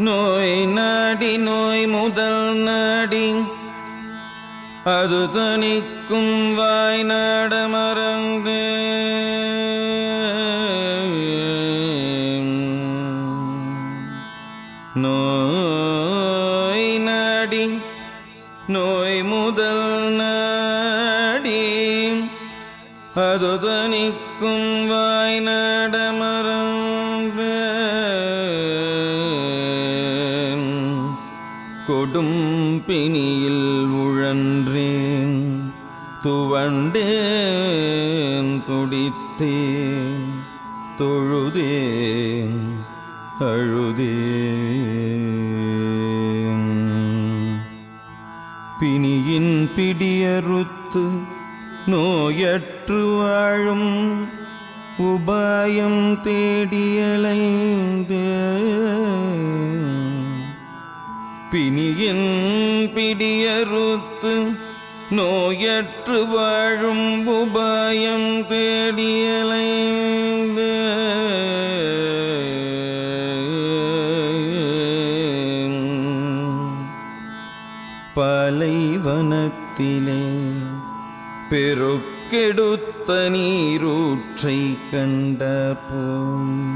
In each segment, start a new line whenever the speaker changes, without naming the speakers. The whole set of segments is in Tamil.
நோய் நாடி நோய் முதல் நாடி. அது தணிக்கும் வாய் நாட மறந்து. நோய் நாடி நோய் முதல் நாடி. அது தணிக்கும் வாய் நாட மறந்து. கொடும் பிணியில் உழன்றேன். துவண்டேன் துடித்தேன். தொழுதேன் அழுதேன். பிணியின் பிடியறுத்து நோயற்று வாழும் உபாயம் தேடியலைந்தேன் பிணியின் பிடியறுத்து நோயற்று வாழும் உபாயம் தேடியலைந்து. பலைவனத்திலே பெருக்கெடுத்த நீரூற்றை கண்ட போம்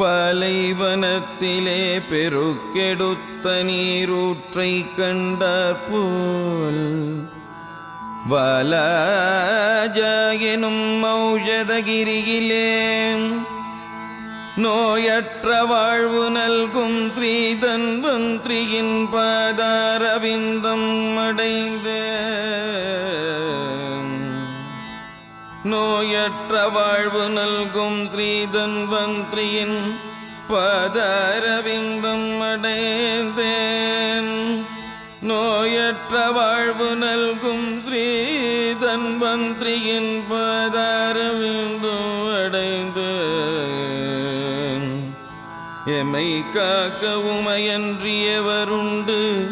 பலைவனத்திலே பெருக்கெடுத்த நீரூற்றை கண்டார் போல் வாலாஜாயனும் மௌஜதகிரியிலே நோயற்ற வாழ்வு நல்கும் ஸ்ரீதன்வந்திரியின் பாதாரவிந்தம் அடைந்த. நோயற்ற வாழ்வு நல்கும் ஸ்ரீதன்வந்திரியின் பதரவிந்தம் அடைந்தேன். நோயற்ற வாழ்வு நல்கும் ஸ்ரீதன்வந்திரியின் பதரவிந்தும் அடைந்தேன். எமை காக்க உமையன்றியவருண்டு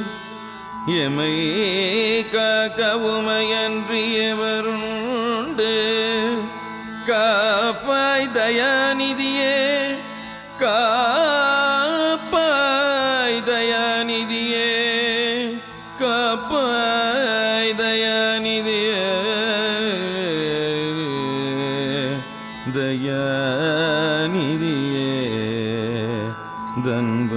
எமை காக்க உமையன்றியவர் காப்பாய் தயாநிதியே காப்பாய் தயாநிதியே காப்பாய் தயாநிதியே தயாநிதியே தன்பம்